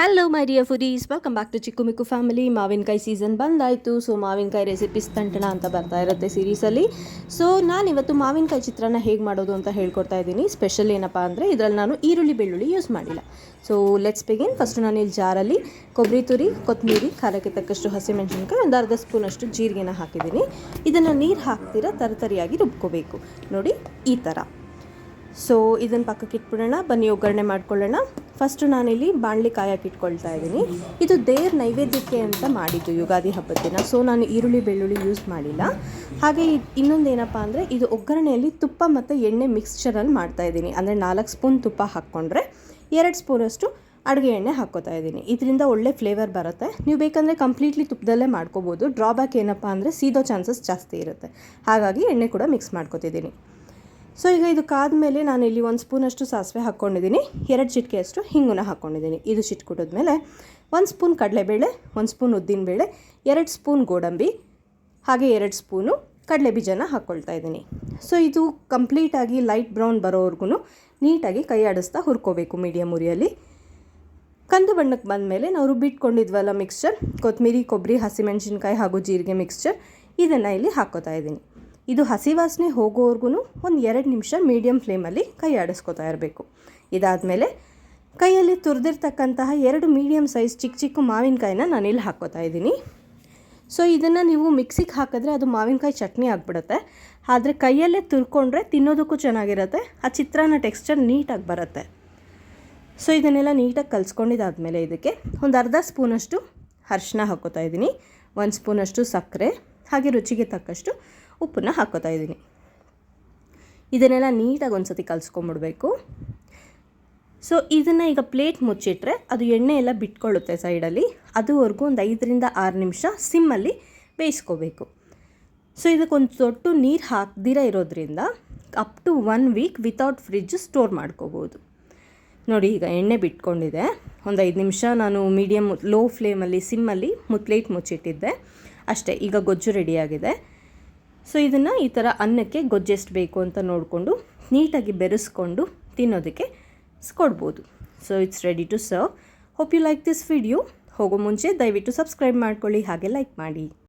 Hello my dear foodies welcome back to Chikku Mikku family ಮಾವಿನಕಾಯಿ season ಬಂದಾಯಿತು. So ಮಾವಿನಕಾಯಿ recipes ತಂಟಣ ಅಂತ ಬರ್ತಾ ಇರುತ್ತೆ ಸೀರೀಸಲ್ಲಿ ಸೊ ನಾನಿವತ್ತು ಮಾವಿನಕಾಯಿ ಚಿತ್ರಾನ್ನ ಹೇಗೆ ಮಾಡೋದು ಅಂತ ಹೇಳ್ಕೊಡ್ತಾ ಇದ್ದೀನಿ. ಸ್ಪೆಷಲ್ ಏನಪ್ಪ ಅಂದರೆ, ಇದರಲ್ಲಿ ನಾನು ಈರುಳ್ಳಿ ಬೆಳ್ಳುಳ್ಳಿ ಯೂಸ್ ಮಾಡಿಲ್ಲ. ಸೊ ಲೆಟ್ಸ್ ಬಿಗಿನ್ ಫಸ್ಟ್ ನಾನು ಇಲ್ಲಿ ಜಾರಲ್ಲಿ ಕೊಬ್ಬರಿ ತುರಿ, ಕೊತ್ತಂಬರಿ, ಖಾರಕ್ಕೆ ತಕ್ಕಷ್ಟು ಹಸಿಮೆಣಸಿನ್ಕಾಯಿ, ಒಂದು ಅರ್ಧ ಸ್ಪೂನಷ್ಟು ಜೀರಿಗೆನ ಹಾಕಿದ್ದೀನಿ. ಇದನ್ನು ನೀರು ಹಾಕ್ತೀರ, ತರತರಿಯಾಗಿ ರುಬ್ಕೋಬೇಕು. ನೋಡಿ, ಈ ಥರ ಸೊ ಇದನ್ನು ಪಕ್ಕಕ್ಕೆ ಇಟ್ಬಿಡೋಣ. ಬನ್ನಿ, ಒಗ್ಗರಣೆ ಮಾಡ್ಕೊಳ್ಳೋಣ. ಫಸ್ಟು ನಾನಿಲ್ಲಿ ಬಾಣಲಿ ಕಾಯಕ್ಕೆ ಇಟ್ಕೊಳ್ತಾ ಇದ್ದೀನಿ. ಇದು ದೇವ್ರ ನೈವೇದ್ಯಕ್ಕೆ ಅಂತ ಮಾಡಿದ್ದು ಯುಗಾದಿ ಹಬ್ಬದ ದಿನ. ಸೊ ನಾನು ಈರುಳ್ಳಿ, ಬೆಳ್ಳುಳ್ಳಿ ಯೂಸ್ ಮಾಡಿಲ್ಲ. ಹಾಗೆ ಇನ್ನೊಂದು ಏನಪ್ಪ ಅಂದರೆ, ಇದು ಒಗ್ಗರಣೆಯಲ್ಲಿ ತುಪ್ಪ ಮತ್ತು ಎಣ್ಣೆ ಮಿಕ್ಸ್ಚರಲ್ಲಿ ಮಾಡ್ತಾ ಇದ್ದೀನಿ. ಅಂದರೆ ನಾಲ್ಕು ಸ್ಪೂನ್ ತುಪ್ಪ ಹಾಕ್ಕೊಂಡ್ರೆ ಎರಡು ಸ್ಪೂನಷ್ಟು ಅಡುಗೆ ಎಣ್ಣೆ ಹಾಕ್ಕೋತಾ ಇದ್ದೀನಿ. ಇದರಿಂದ ಒಳ್ಳೆ ಫ್ಲೇವರ್ ಬರುತ್ತೆ. ನೀವು ಬೇಕಂದರೆ ಕಂಪ್ಲೀಟ್ಲಿ ತುಪ್ಪದಲ್ಲೇ ಮಾಡ್ಕೋಬೋದು. ಡ್ರಾಬ್ಯಾಕ್ ಏನಪ್ಪ ಅಂದರೆ, ಸೀದೋ ಚಾನ್ಸಸ್ ಜಾಸ್ತಿ ಇರುತ್ತೆ. ಹಾಗಾಗಿ ಎಣ್ಣೆ ಕೂಡ ಮಿಕ್ಸ್ ಮಾಡ್ಕೋತಿದ್ದೀನಿ. ಸೊ ಈಗ ಇದು ಕಾದ್ಮೇಲೆ ನಾನು ಇಲ್ಲಿ ಒಂದು ಸ್ಪೂನಷ್ಟು ಸಾಸಿವೆ ಹಾಕ್ಕೊಂಡಿದ್ದೀನಿ ಎರಡು ಚಿಟಿಕೆಯಷ್ಟು ಹಿಂಗುನ ಹಾಕ್ಕೊಂಡಿದ್ದೀನಿ ಇದು ಚಿಟ್ಕುಟ್ಟಿದ್ಮೇಲೆ ಒಂದು ಸ್ಪೂನ್ ಕಡಲೆಬೇಳೆ, ಒಂದು ಸ್ಪೂನ್ ಉದ್ದಿನಬೇಳೆ, ಎರಡು ಸ್ಪೂನ್ ಗೋಡಂಬಿ, ಹಾಗೆ ಎರಡು ಸ್ಪೂನು ಕಡಲೆ ಬೀಜನ ಹಾಕ್ಕೊಳ್ತಾ ಇದ್ದೀನಿ ಸೊ ಇದು ಕಂಪ್ಲೀಟಾಗಿ ಲೈಟ್ ಬ್ರೌನ್ ಬರೋವರೆಗೂ ನೀಟಾಗಿ ಕೈ ಆಡಿಸ್ತಾ ಹುರ್ಕೋಬೇಕು ಮೀಡಿಯಮ್ ಉರಿಯಲ್ಲಿ. ಕಂದು ಬಣ್ಣಕ್ಕೆ ಬಂದಮೇಲೆ ನಾವು ರುಬ್ಬಿಟ್ಕೊಂಡಿದ್ವಲ್ಲ ಮಿಕ್ಸ್ಚರ್ ಕೊತ್ತಂಬರಿ ಕೊಬ್ಬರಿ ಹಸಿಮೆಣಸಿನ್ಕಾಯಿ ಹಾಗೂ ಜೀರಿಗೆ ಮಿಕ್ಸ್ಚರ್ ಇದನ್ನು ಇಲ್ಲಿ ಹಾಕ್ಕೋತಾ ಇದ್ದೀನಿ ಇದು ಹಸಿ ವಾಸನೆ ಹೋಗೋವರೆಗೂ ಒಂದು ಎರಡು ನಿಮಿಷ ಮೀಡಿಯಮ್ ಫ್ಲೇಮಲ್ಲಿ ಕೈ ಆಡಿಸ್ಕೊತಾ ಇರಬೇಕು. ಇದಾದಮೇಲೆ ಕೈಯಲ್ಲಿ ತುರಿದಿರ್ತಕ್ಕಂತಹ ಎರಡು ಮೀಡಿಯಮ್ ಸೈಜ್ ಚಿಕ್ಕ ಚಿಕ್ಕ ಮಾವಿನಕಾಯಿನ ನಾನಿಲ್ಲಿ ಹಾಕ್ಕೋತಾ ಇದ್ದೀನಿ. ಸೊ ಇದನ್ನು ನೀವು ಮಿಕ್ಸಿಗೆ ಹಾಕಿದ್ರೆ ಅದು ಮಾವಿನಕಾಯಿ ಚಟ್ನಿ ಆಗಿಬಿಡುತ್ತೆ. ಆದರೆ ಕೈಯಲ್ಲೇ ತುರ್ಕೊಂಡ್ರೆ ತಿನ್ನೋದಕ್ಕೂ ಚೆನ್ನಾಗಿರುತ್ತೆ, ಆ ಚಿತ್ರಾನ್ನ ಟೆಕ್ಸ್ಚರ್ ನೀಟಾಗಿ ಬರುತ್ತೆ. ಸೊ ಇದನ್ನೆಲ್ಲ ನೀಟಾಗಿ ಕಲಿಸ್ಕೊಂಡಿದ್ದಾದಮೇಲೆ ಇದಕ್ಕೆ ಒಂದು ಅರ್ಧ ಸ್ಪೂನಷ್ಟು ಅರ್ಶಿನ ಹಾಕ್ಕೋತಾ ಇದ್ದೀನಿ. ಒಂದು ಸ್ಪೂನಷ್ಟು ಸಕ್ಕರೆ. ಹಾಗೆ ರುಚಿಗೆ ತಕ್ಕಷ್ಟು ಉಪ್ಪನ್ನ ಹಾಕೋತಾ ಇದ್ದೀನಿ. ಇದನ್ನೆಲ್ಲ ನೀಟಾಗಿ ಒಂದು ಸತಿ ಕಲಿಸ್ಕೊಂಬಿಡ್ಬೇಕು. ಸೊ ಇದನ್ನು ಈಗ ಪ್ಲೇಟ್ ಮುಚ್ಚಿಟ್ರೆ ಅದು ಎಣ್ಣೆ ಎಲ್ಲ ಬಿಟ್ಕೊಳ್ಳುತ್ತೆ ಸೈಡಲ್ಲಿ ಅದುವರೆಗೂ ಒಂದು ಐದರಿಂದ ಆರು ನಿಮಿಷ ಸಿಮ್ಮಲ್ಲಿ ಬೇಯಿಸ್ಕೋಬೇಕು. ಸೊ ಇದಕ್ಕೊಂದು ತೊಟ್ಟು ನೀರು ಹಾಕ್ದಿರ ಇರೋದ್ರಿಂದ up to one week without fridge store ಮಾಡ್ಕೋಬೋದು. ನೋಡಿ, ಈಗ ಎಣ್ಣೆ ಬಿಟ್ಕೊಂಡಿದೆ. ಒಂದು ಐದು ನಿಮಿಷ ನಾನು ಮೀಡಿಯಮ್ ಲೋ ಫ್ಲೇಮಲ್ಲಿ ಸಿಮ್ಮಲ್ಲಿ ಪ್ಲೇಟ್ ಮುಚ್ಚಿಟ್ಟಿದ್ದೆ. ಅಷ್ಟೇ, ಈಗ ಗೊಜ್ಜು ರೆಡಿಯಾಗಿದೆ. ಸೊ ಇದನ್ನು ಈ ಥರ ಅನ್ನಕ್ಕೆ ಗೊಜ್ಜೆಷ್ಟು ಬೇಕು ಅಂತ ನೋಡಿಕೊಂಡು, ನೀಟಾಗಿ ಬೆರೆಸ್ಕೊಂಡು ತಿನ್ನೋದಕ್ಕೆ ಕೊಡ್ಬೋದು. So it's ready to serve hope you like this video ಹೋಗೋ ಮುಂಚೆ ದಯವಿಟ್ಟು ಸಬ್ಸ್ಕ್ರೈಬ್ ಮಾಡ್ಕೊಳ್ಳಿ, ಹಾಗೆ ಲೈಕ್ ಮಾಡಿ.